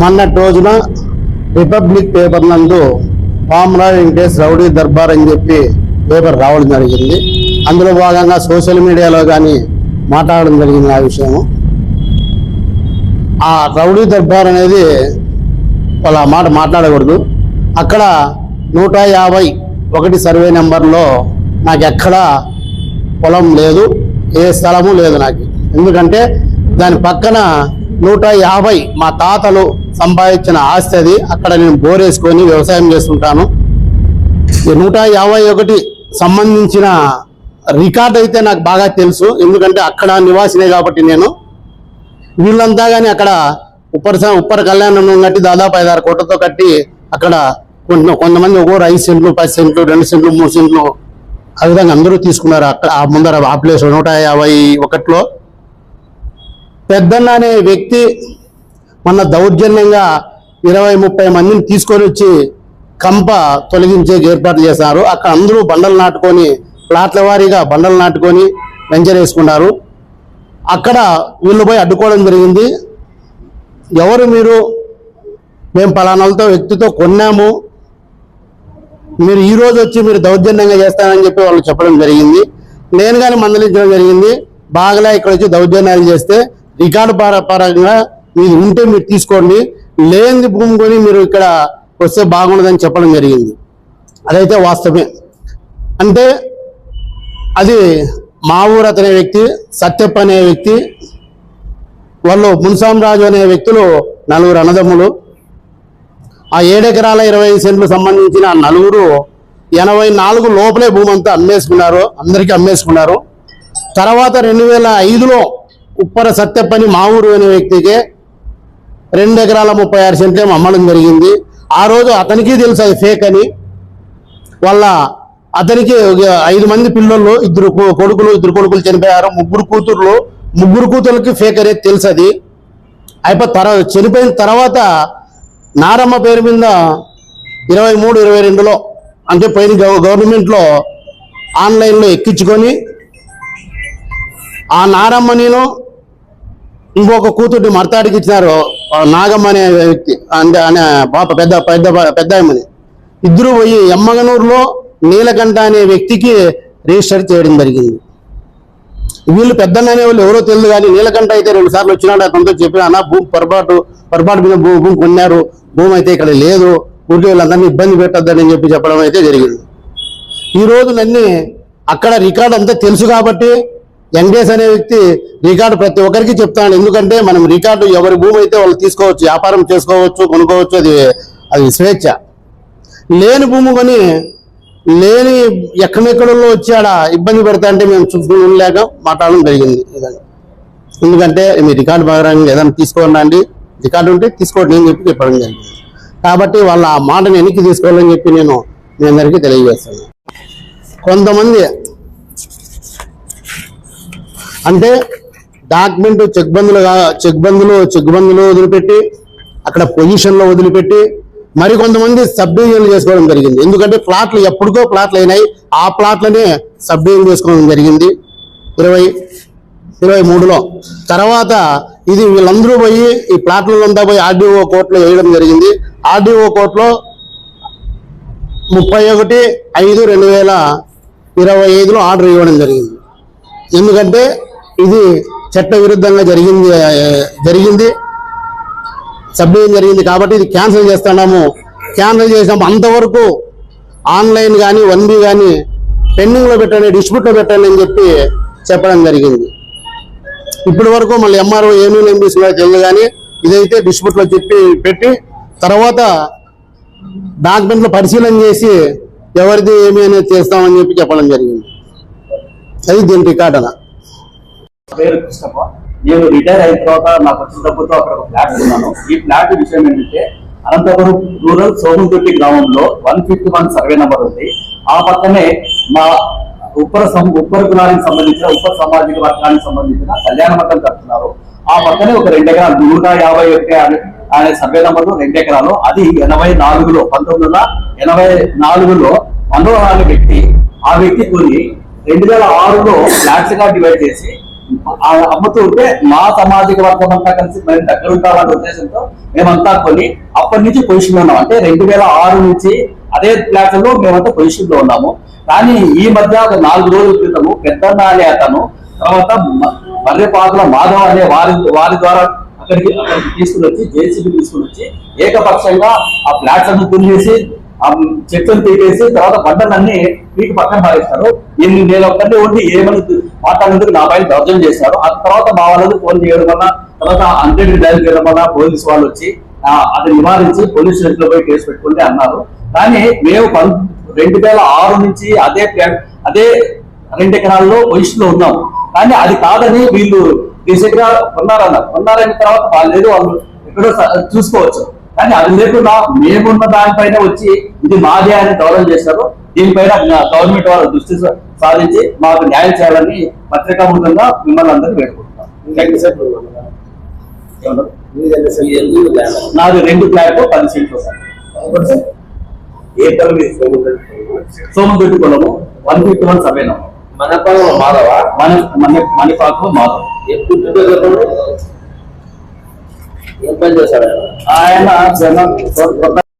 మొన్నటి రోజున republic paper నందు పామరాజ్ వెంకటేష్ రౌడీ దర్బార్ అని చెప్పి పేపర్ రావడం జరిగింది. అందులో భాగంగా సోషల్ మీడియాలో కానీ మాట్లాడడం జరిగింది ఆ విషయము. ఆ రౌడీ దర్బార్ అనేది వాళ్ళ మాట మాట్లాడకూడదు. అక్కడ నూట యాభై ఒకటి సర్వే నెంబర్లో నాకు ఎక్కడా పొలం లేదు ఏ స్థలము లేదు నాకు. ఎందుకంటే దాని పక్కన నూట యాభై మా తాతలు సంపాదించిన ఆస్తి అది. అక్కడ నేను బోరేసుకొని వ్యవసాయం చేస్తుంటాను. నూట యాభై ఒకటి సంబంధించిన రికార్డ్ అయితే నాకు బాగా తెలుసు. ఎందుకంటే అక్కడ నివాసినే కాబట్టి నేను. వీళ్ళంతా కానీ అక్కడ ఉప్పర స- ఉప్పర కళ్యాణం కట్టి దాదాపు ఐదారు కోట్లతో కట్టి అక్కడ కొంత కొంతమంది ఒక్కొక్కరు ఐదు సెంట్లు పది సెంట్లు రెండు సెంట్లు మూడు సెంట్లు ఆ విధంగా అందరూ తీసుకున్నారు అక్కడ ఆ ముందర ఆ ప్లేస్ నూట యాభై ఒకటిలో. పెద్దన్న అనే వ్యక్తి మన దౌర్జన్యంగా ఇరవై ముప్పై మందిని తీసుకొని వచ్చి కంప తొలగించే ఏర్పాటు చేశారు. అక్కడ అందరూ బండలు నాటుకొని ప్లాట్ల వారీగా బండలు నాటుకొని వెంచర్ వేసుకున్నారు. అక్కడ వీళ్ళు పోయి అడ్డుకోవడం జరిగింది. ఎవరు మీరు? మేము పలానాలతో వ్యక్తితో కొన్నాము. మీరు ఈ రోజు వచ్చి మీరు దౌర్జన్యంగా చేస్తానని చెప్పి వాళ్ళు చెప్పడం జరిగింది. నేను కానీ మందలించడం జరిగింది. బాగలా ఇక్కడ వచ్చి దౌర్జన్యాలు చేస్తే రికార్డు పరంగా మీది ఉంటే మీరు తీసుకోండి. లేనిది భూమి కొని మీరు ఇక్కడ వస్తే బాగుండదని చెప్పడం జరిగింది. అదైతే వాస్తవమే. అంటే అది మా ఊరు అతనే వ్యక్తి సత్యప్ప అనే వ్యక్తి వాళ్ళు మున్సాం రాజు అనే వ్యక్తులు నలుగురు అన్నదమ్ములు. ఆ ఏడెకరాల ఇరవై ఐదు సెంట్లు సంబంధించిన నలుగురు ఎనభై నాలుగు లోపలే భూమంతా అంతా అమ్మేసుకున్నారు. అందరికీ అమ్మేసుకున్నారు. తర్వాత రెండు వేల ఐదులో ఉప్పర సత్యప్పని మా ఊరు అనే వ్యక్తికి రెండు ఎకరాల ముప్పై ఆరు సెంట్లు అమ్మడం జరిగింది. ఆ రోజు అతనికి తెలుసు అది ఫేక్ అని. వాళ్ళ అతనికి ఐదు మంది పిల్లలు ఇద్దరు కొడుకులు ఇద్దరు కొడుకులు చనిపోయారు. ముగ్గురు కూతుర్లు ముగ్గురు కూతుర్లకి ఫేక్ అనేది తెలుసు అది. అయిపోయి తర్వాత చనిపోయిన తర్వాత నారమ్మ పేరు మీద ఇరవై మూడు ఇరవై రెండులో అంటే పోయిన గవర్నమెంట్లో ఆన్లైన్లో ఎక్కించుకొని ఆ నారమ్మ నేను ఇంకొక కూతుర్ని మర్తాడికి ఇచ్చినారు నాగమ్మ అనే వ్యక్తి అంటే అనే పాప పెద్ద పెద్ద పెద్ద అమ్మని ఇద్దరు పోయి ఎమ్మగనూరులో నీలకంఠ అనే వ్యక్తికి రిజిస్టర్ చేయడం జరిగింది. వీళ్ళు పెద్దన్న వాళ్ళు ఎవరో తెలియదు కానీ నీలకంఠ అయితే రెండు సార్లు వచ్చినాడు అతనితో చెప్పిన అన్న భూమి పొరపాటు పొరపాటు మీద భూమి భూమి కొన్నారు భూమి అయితే ఇక్కడ లేదు ఊరికి వీళ్ళందరినీ ఇబ్బంది పెట్టొద్దని చెప్పి చెప్పడం అయితే జరిగింది. ఈ రోజు నన్ను అక్కడ రికార్డ్ అంతా తెలుసు కాబట్టి వెంకటేష్ అనే వ్యక్తి రికార్డు ప్రతి ఒక్కరికి చెప్తాను ఎందుకంటే మనం రికార్డు ఎవరి భూమి అయితే వాళ్ళు తీసుకోవచ్చు వ్యాపారం చేసుకోవచ్చు కొనుక్కోవచ్చు అది అది స్వేచ్ఛ. లేని భూమి కొని లేని ఎక్కడెక్కడలో వచ్చి ఆడ ఇబ్బంది పెడతా అంటే మేము చూసుకుని ఉండలేక మాట్లాడడం జరిగింది ఎందుకంటే మీ రికార్డు ప్రకారం ఏదైనా తీసుకోండి రికార్డు ఉంటే తీసుకోండి అని చెప్పి చెప్పడం జరిగింది. కాబట్టి వాళ్ళ ఆ మాటను వెనక్కి తీసుకోవాలని చెప్పి నేను మీ అందరికీ తెలియజేస్తాను కొంతమంది అంటే డాక్యుమెంట్ చెక్ బందులు చెక్ బందులు చెక్ బందులు వదిలిపెట్టి అక్కడ పొజిషన్లో వదిలిపెట్టి మరి కొంతమంది సబ్ డివిజన్లు చేసుకోవడం జరిగింది. ఎందుకంటే ప్లాట్లు ఎప్పటికో ప్లాట్లు అయినాయి. ఆ ప్లాట్లనే సబ్ డివిజన్ చేసుకోవడం జరిగింది. ఇరవై ఇరవై మూడులో. తర్వాత ఇది వీళ్ళందరూ పోయి ఈ ప్లాట్లంతా అంతా పోయి ఆర్డీఓ కోర్టులో వేయడం జరిగింది. ఆర్డీఓ కోర్టులో ముప్పై ఒకటి ఐదు రెండు వేల ఇరవై ఐదులో ఆర్డర్ ఇవ్వడం జరిగింది. ఎందుకంటే ఇది చట్ట విరుద్ధంగా జరిగింది జరిగింది. సబ్మిషన్ జరిగింది కాబట్టి ఇది క్యాన్సిల్ చేస్తున్నాము. క్యాన్సిల్ చేసినాము అంతవరకు ఆన్లైన్ కానీ వన్ బి కానీ పెండింగ్లో పెట్టండి డిస్ప్యూట్లో పెట్టండి అని చెప్పి చెప్పడం జరిగింది. ఇప్పటి వరకు మళ్ళీ ఎంఆర్ఓ ఏమీ ఏం తీసుకున్నారో తెలియదు కానీ ఇదైతే డిస్ప్యూట్లో చెప్పి పెట్టి తర్వాత డాక్యుమెంట్లు పరిశీలన చేసి ఎవరిది ఏమి అనేది చేస్తామని చెప్పి చెప్పడం జరిగింది. అది దీని రికార్డ్ పేరు కృష్ణప్ప నేను రిటైర్ అయిన తర్వాత నా ఖర్చు డబ్బుతో అక్కడ ఒక ఫ్లాట్ ఉన్నాను ఈ ఫ్లాట్ విషయం ఏంటంటే అనంతపురం రూరల్ సోమంతొట్టి గ్రామంలో one fifty one survey number ఉంది. ఆ పక్కనే మా ఉప్పర ఉప్పర కులానికి సంబంధించిన ఉప్పర సామాజిక వర్గానికి సంబంధించిన కళ్యాణ మండలం కడుతున్నారు. ఆ పక్కనే ఒక రెండు ఎకరాలు నూట యాభై ఒకటి అనే- సర్వే నెంబర్ రెండు ఎకరాలు అది ఎనభై నాలుగులో పంతొమ్మిది వందల ఎనభై నాలుగులో మనోహర్ అనే వ్యక్తి ఆ వ్యక్తి కొని రెండు వేల ఆరులో ఫ్లాట్స్గా డివైడ్ చేసి అమ్ముతూ ఉంటే మా సామాజిక వర్గం అంతా కలిసి మరి దగ్గర ఉంటామనే ఉద్దేశంతో మేమంతా కొని అప్పటి నుంచి పొజిషన్లో ఉన్నాం. అంటే రెండు వేల ఆరు నుంచి అదే ప్లాట్ఫామ్లో మేమంతా పొజిషన్లో ఉన్నాము. కానీ ఈ మధ్య ఒక నాలుగు రోజుల క్రితము పెద్దన్న అనే అతను తర్వాత మ- మాధవ్ అనే వారి వారి ద్వారా అక్కడికి అక్కడికి తీసుకుని వచ్చి జేసీబీ తీసుకుని వచ్చి ఏకపక్షంగా ఆ ప్లాట్ఫామ్ అన్ని చెట్లను తీసేసి తర్వాత బండలన్నీ మీకు పక్కన పారేస్తారు. నేను నేను ఒక్కరిని ఉండి ఏమని మాట్లాడేందుకు నా పైన దౌర్జన్యం చేశారు. ఆ తర్వాత మా వాళ్ళకి ఫోన్ చేయడం వల్ల తర్వాత హండ్రెడ్ డైల్ చేయడం వల్ల పోలీసు వాళ్ళు వచ్చి అది నివారించి పోలీస్ స్టేషన్లో పోయి కేసు పెట్టుకుంటే అన్నారు. కానీ మేము రెండు వేల ఆరు నుంచి అదే అదే రెండు ఎకరాల్లో పొజిషన్లో ఉన్నాం. కానీ అది కాదని వీళ్ళు రీసెంట్గా కొన్నారన్నారు. కొన్నారైన తర్వాత వాళ్ళు లేదు వాళ్ళు ఎక్కడో చూసుకోవచ్చు. కానీ అది లేకుండా మేమున్న దానిపైన వచ్చి ఇది మాదే అని గౌరవం చేశారు దీనిపైన గవర్నమెంట్ వాళ్ళ దృష్టి సాధించి మాకు న్యాయం చేయాలని పత్రికాముఖంగా మిమ్మల్ని అందరూ వేడుకుంటున్నాం? నాది రెండు ఫ్లాట్ పది సీట్లు. సార్. ఏ పని సోమదొడ్డి పొలము వన్ ఫిఫ్టీ వన్ సెవెన్ మన పొలం మాధవ? మన మన మణిపాకు మాధవ్. ఎప్పుడు ఏం పని చేస్తాడు ఆయన జనం